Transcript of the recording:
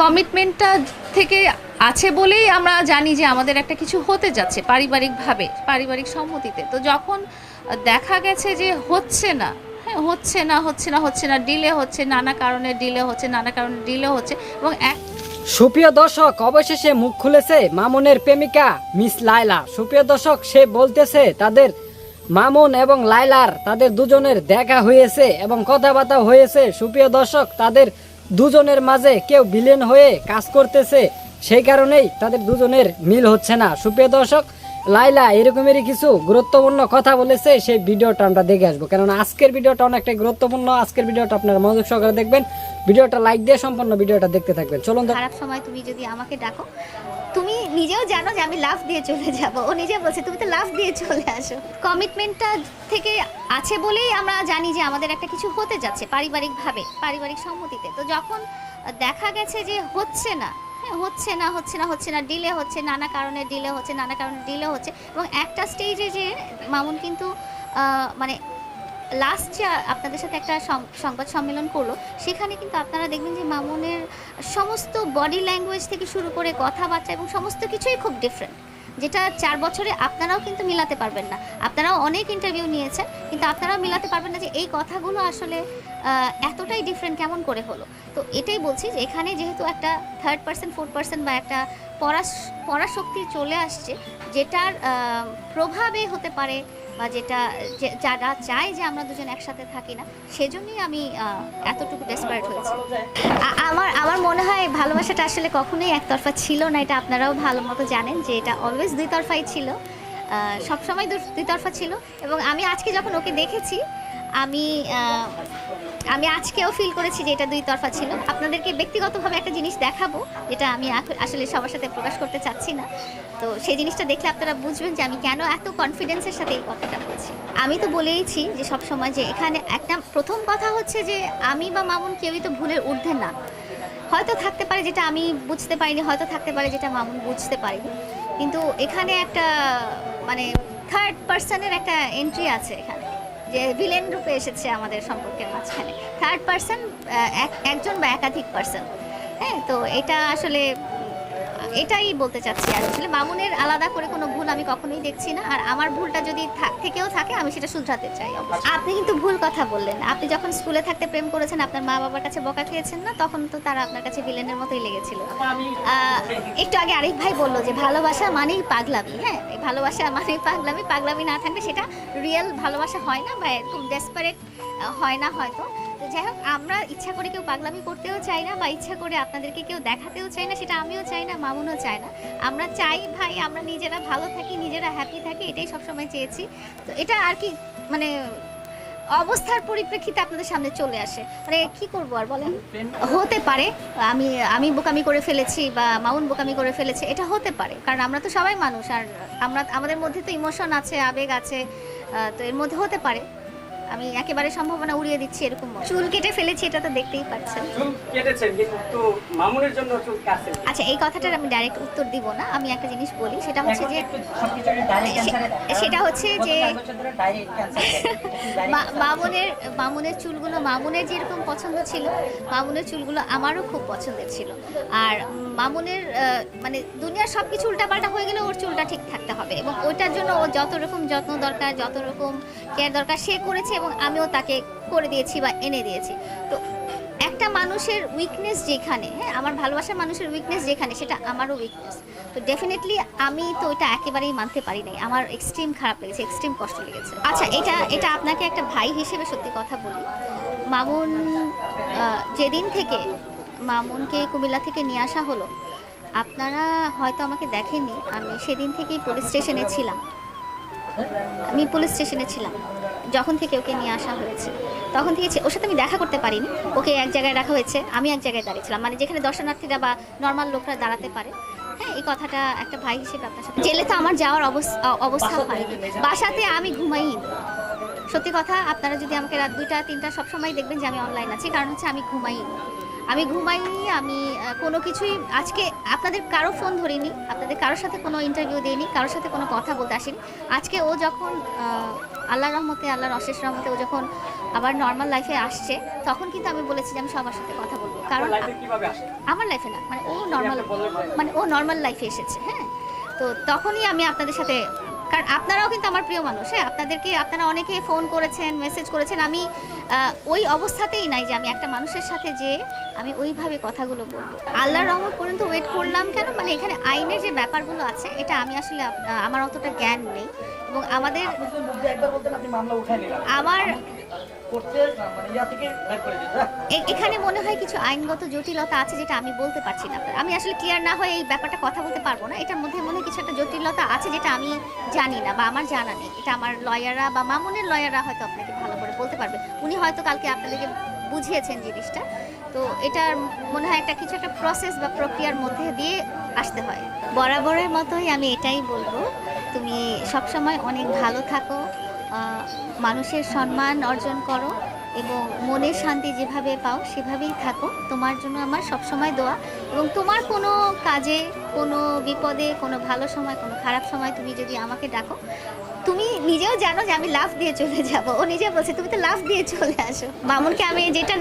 কমিটমেন্টটা থেকে আছে বলেই আমরা জানি যে আমাদের একটা কিছু হতে যাচ্ছে পারিবারিকভাবে, পারিবারিক সম্মতিতে। তো যখন দেখা গেছে যে হচ্ছে না হ্যাঁ হচ্ছে না হচ্ছে না হচ্ছে না ডিলে হচ্ছে, নানা কারণে ডিলে হচ্ছে, নানা কারণে ডিলে হচ্ছে এবং এক সুপ্রিয় দর্শক, অবশেষে মুখ খুলেছে মামুনের প্রেমিকা, মিস লাইলা সুপ্রিয় দর্শক, সে বলতেছে, তাদের মামুন এবং লাইলার তাদের দুজনের দেখা হয়েছে এবং কথাবার্তা হয়েছে। সুপ্রিয় দর্শক, তাদের দুজনের মাঝে কেউ বিলেন হয়ে কাজ করতেছে, সেই কারণেই তাদের দুজনের মিল হচ্ছে না। সুপ্রিয় দর্শক লাইলা, এরকমেরই কিছু গুরুত্বপূর্ণ কথা বলেছে, সেই ভিডিওটা আমরা দেখে আসব। কেননা আজকের ভিডিওটা অনেকটাই গুরুত্বপূর্ণ। আজকের ভিডিওটা আপনারা মনোযোগ সহকারে দেখবেন। ভিডিওটা লাইক দিয়ে সম্পূর্ণ ভিডিওটা দেখতে থাকবেন। চলুন খারাপ সময় তুমি যদি আমাকে ডাকো, তুমি নিজেও জানো যে আমি লাভ দিয়ে চলে যাব। ও নিজে বলছে, তুমি তো লাভ দিয়ে চলে আসো। কমিটমেন্টটা থেকে আছে বলেই আমরা জানি যে আমাদের একটা কিছু হতে যাচ্ছে পারিবারিকভাবে, পারিবারিক সম্মতিতে। তো যখন দেখা গেছে যে হচ্ছে না হচ্ছে না হচ্ছে না হচ্ছে না ডিলে হচ্ছে, নানা কারণে ডিলে হচ্ছে, নানা কারণে ডিলে হচ্ছে এবং একটা স্টেজে যে মামুন কিন্তু মানে লাস্ট যে আপনাদের সাথে একটা সংবাদ সম্মেলন করল, সেখানে কিন্তু আপনারা দেখবেন যে মামুনের সমস্ত বডি ল্যাঙ্গুয়েজ থেকে শুরু করে কথাবার্তা এবং সমস্ত কিছুই খুব ডিফারেন্ট যেটা চার বছরে আপনারাও কিন্তু মিলাতে পারবেন না। আপনারাও অনেক ইন্টারভিউ নিয়েছেন, কিন্তু আপনারাও মিলাতে পারবেন না যে এই কথাগুলো আসলে এতটাই ডিফারেন্ট কেমন করে হলো। তো এটাই বলছি যে এখানে যেহেতু একটা থার্ড পার্সন ফোর্থ পার্সন বা একটা পড়া পড়াশক্তি চলে আসছে, যেটার প্রভাবে হতে পারে বা যেটা যারা চায় যে আমরা দুজন একসাথে থাকি না, সেজন্যই আমি এতটুকু ডেসপারেট হয়েছি। আমার আমার মনে ভালোবাসাটা আসলে কখনোই একতরফা ছিল না, এটা আপনারাও ভালো মতো জানেন যে এটা অলওয়েজ দুই তরফাই ছিল সবসময় দুই তরফা ছিল এবং আমি আজকে যখন ওকে দেখেছি, আমি আমি আজকেও ফিল করেছি যে এটা দুই তরফা ছিল। আপনাদেরকে ব্যক্তিগতভাবে একটা জিনিস দেখাবো, যেটা আমি আসলে সবার সাথে প্রকাশ করতে চাচ্ছি না। তো সেই জিনিসটা দেখলে আপনারা বুঝবেন যে আমি কেন এত কনফিডেন্সের সাথে এই কথাটা বলছি। আমি তো বলেইছি যে সব সময় যে এখানে একটা, প্রথম কথা হচ্ছে যে আমি বা মামুন কেউই তো ভুলের ঊর্ধ্বে না। হয়তো থাকতে পারে যেটা আমি বুঝতে পারিনি, হয়তো থাকতে পারে যেটা মামুন বুঝতে পারিনি। কিন্তু এখানে একটা মানে থার্ড পার্সনের একটা এন্ট্রি আছে এখানে, যে ভিলেন রূপে এসেছে আমাদের সম্পর্কের মাঝখানে। থার্ড পার্সন একজন বা একাধিক পার্সন হ্যাঁ তো এটা আসলে এটাই বলতে চাচ্ছি আসলে মামুনের আলাদা করে কোনো ভুল আমি কখনোই দেখছি না। আর আমার ভুলটা যদি থাক- থেকেও থাকে, আমি সেটা শুধরাতে চাই আপনি কিন্তু ভুল কথা বললেন। আপনি যখন স্কুলে থাকতে প্রেম করেছেন, আপনার মা বাবার কাছে বকা খেয়েছেন না, তখন তো তারা আপনার কাছে ভিলেনের মতোই লেগেছিল। একটু আগে আরেক ভাই বলল যে, ভালোবাসা মানেই পাগলামি। হ্যাঁ ভালোবাসা মানেই পাগলামি। পাগলামি না থাকলে সেটা রিয়েল ভালোবাসা হয় না বা এরকম ডেসপারেট হয় না হয়তো। তো যাই হোক, আমরা ইচ্ছা করে কেউ পাগলামি করতেও চাই না বা ইচ্ছা করে আপনাদেরকে কেউ দেখাতেও চাই না, সেটা আমিও চাই না, মামুনও চায় না। আমরা চাই ভাই, আমরা নিজেরা ভালো থাকি, নিজেরা হ্যাপি থাকি, এটাই সবসময় চেয়েছি। তো এটা আর কি মানে অবস্থার পরিপ্রেক্ষিতে আপনাদের সামনে চলে আসে। মানে কি করব আর বলেন? হতে পারে, আমি আমি বোকামি করে ফেলেছি বা মাউন বোকামি করে ফেলেছে, এটা হতে পারে। কারণ আমরা তো সবাই মানুষ, আর আমরা, আমাদের মধ্যে তো ইমোশন আছে, আবেগ আছে তো এর মধ্যে হতে পারে। আমি একেবারে সম্ভাবনা উড়িয়ে দিচ্ছি এরকম চুল কেটে ফেলেছি এটা তো দেখতেই পাচ্ছেন। চুল কেটেছেন কিন্তু মামুনের জন্য চুল কাটছেন। আচ্ছা এই কথাটার আমি ডাইরেক্ট উত্তর দিব না আমি একটা জিনিস বলি সেটা হচ্ছে যে সেটা হচ্ছে যে মা- মামুনের মামুনের চুলগুলো মামুনের যেরকম পছন্দ ছিল মামুনের চুলগুলো আমারও খুব পছন্দের ছিল। আর মামুনের মানে দুনিয়ার সব কিছু উল্টাপাল্টা হয়ে গেলে ওর চুলটা ঠিক থাকতে হবে। এবং ওইটার জন্য ও যত রকম যত্ন দরকার যত রকম কেয়ার দরকার সে করেছে এবং আমিও তাকে করে দিয়েছি বা এনে দিয়েছি। তো একটা মানুষের উইকনেস যেখানে হ্যাঁ আমার ভালোবাসার মানুষের উইকনেস যেখানে, সেটা আমারও উইকনেস তো ডেফিনেটলি আমি তো এটা একেবারেই মানতে পারি নাই। আমার এক্সট্রিম খারাপ লেগেছে এক্সট্রিম কষ্ট লেগেছে। আচ্ছা এটা এটা আপনাকে একটা ভাই হিসেবে সত্যি কথা বলি। মামুন যেদিন থেকে মামুনকে কুমিল্লা থেকে নিয়ে আসা হলো, আপনারা হয়তো আমাকে দেখেননি, আমি সেদিন থেকেই পুলিশ স্টেশনে ছিলাম। আমি পুলিশ স্টেশনে ছিলাম। যখন থেকে ওকে নিয়ে আসা হয়েছে তখন থেকে ওর সাথে আমি দেখা করতে পারিনি। ওকে এক জায়গায় রাখা হয়েছে আমি এক জায়গায় দাঁড়িয়েছিলাম। মানে যেখানে দর্শনার্থীরা বা নর্মাল লোকরা দাঁড়াতে পারে। হ্যাঁ এই কথাটা একটা ভাই হিসেবে আপনার সাথে জেলে তো আমার যাওয়ার অবস্থা হয়। বাসাতে আমি ঘুমাই সত্যি কথা আপনারা যদি আমাকে রাত দুইটা তিনটা সবসময় দেখবেন যে আমি অনলাইন আছি কারণ হচ্ছে আমি ঘুমাই আমি ঘুমাই আমি কোনো কিছুই আজকে আপনাদের কারও ফোন ধরিনি আপনাদের কারোর সাথে কোনো ইন্টারভিউ দিইনি কারোর সাথে কোনো কথা বলতে আসিনি। আজকে ও যখন আহ, আল্লাহর রহমতে আল্লাহর অশেষ রহমতে ও যখন আবার নর্মাল লাইফে আসছে তখন কিন্তু আমি বলেছি যে আমি সবার সাথে কথা বলব। কারণ আমার লাইফে না মানে ও নর্মাল মানে ও নর্মাল লাইফে এসেছে হ্যাঁ? তো তখনই আমি আপনাদের সাথে কারণ আপনারাও কিন্তু আমার প্রিয় মানুষ হ্যাঁ? আপনাদেরকে আপনারা অনেকে ফোন করেছেন মেসেজ করেছেন। আমি ওই অবস্থাতেই নাই যে আমি একটা মানুষের সাথে যে আমি ওইভাবে কথাগুলো বলব। আল্লাহর রহমত পর্যন্ত ওয়েট করলাম কেন? মানে এখানে আইনের যে ব্যাপারগুলো আছে এটা আমি আসলে আমার অতটা জ্ঞান নেই। এবং আমাদের আমার এখানে মনে হয় কিছু আইনগত জটিলতা আছে যেটা আমি বলতে পারছি না। আমি আসলে ক্লিয়ার না হয়ে এই ব্যাপারটা কথা বলতে পারব না। এটার মধ্যে মনে কিছু একটা জটিলতা আছে যেটা আমি জানি না বা আমার জানা নেই। এটা আমার লয়াররা বা মামুনের লয়াররা হয়তো আপনাকে ভালো করে বলতে পারবে। উনি হয়তো কালকে আপনাদেরকে বুঝিয়েছেন জিনিসটা। তো এটার মনে হয় একটা কিছু একটা প্রসেস বা প্রক্রিয়ার মধ্যে দিয়ে আসতে হয়। বরাবরের মতোই আমি এটাই বলব। তুমি সবসময় অনেক ভালো থাকো। মানুষের সম্মান অর্জন করো এবং মনের শান্তি যেভাবে পাও সেভাবেই থাকো। তোমার জন্য আমার সবসময় দোয়া এবং তোমার কোনো কাজে, কোনো বিপদে, কোনো ভালো সময়, কোনো খারাপ সময় তুমি যদি আমাকে ডাকো, তুমি নিজেও জানো যে আমি লাভ দিয়ে চলে যাব। ও নিজে বলছে, তুমি তো লাভ দিয়ে চলে আসো। মামুনকে আমি যেটা